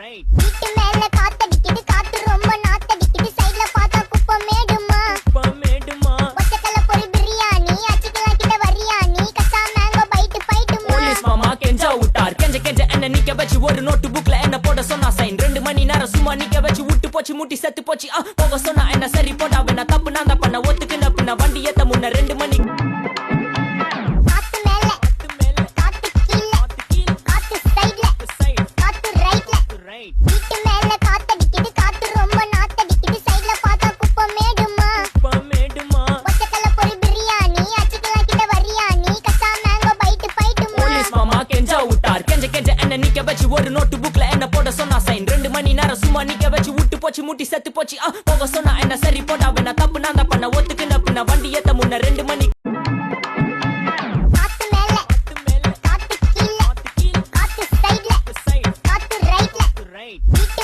வீட்டு மேல காத்தடிக்குது காத்து ரொம்ப நாத்தடிக்குது. சைடுல பார்த்தா குப்பை மேடுமா? குப்பை மேடுமா ஒச்சக்கல பொரி பிரியாணி அச்சிக்கலாம் கிட்ட வரியாணி. கச்சா மேங்கோ பைட் பைட்டுமா போலீஸ் மாமா கெஞ்சா விட்டார் கெஞ்ச கெஞ்ச என்ன நிக்க வச்சு ஒரு நோட்டு புக்ல என்ன போட சொன்னா சைன் ரெண்டு மணி நேரம் சும்மா நிக்க வச்சு விட்டு போச்சு முட்டி செத்து போச்சு. போக சொன்னா என்ன சரி போட்டா தப்பு நான் தான் பண்ண ஒத்துக்கு நப்புன வண்டி ஏத்த முன்ன ரெண்டு மணி ரைட்ல வீட்டு மேல காத்தடிக்குது காத்து ரொம்ப நாத்தடிக்குது. சைடுல பார்த்தா குப்பை மேடுமா? ஒத்தக்கல்ல பொரி பிரியாணி அச்சிக்கலாம் கிட்ட வரியாணி கச்சா மேங்கோ பைட்டு பைட்டுமா? போலீஸ் மாமா கெஞ்சா விட்டார் கெஞ்ச கெஞ்ச என்ன நிக்க வச்சு ஒரு நோட்டு புக்ல என்ன போட சொன்னா சைன் ரெண்டு மணி நேரம் சும்மா நிக்க வச்சு விட்டு போச்சு முட்டி செத்து போச்சு. போக சொன்னா என்ன சரி போட்டா வேணா தப்பு நான் தான் பண்ண ஒத்துக்குன பின்ன வண்டி ஏத்த முன்ன brain.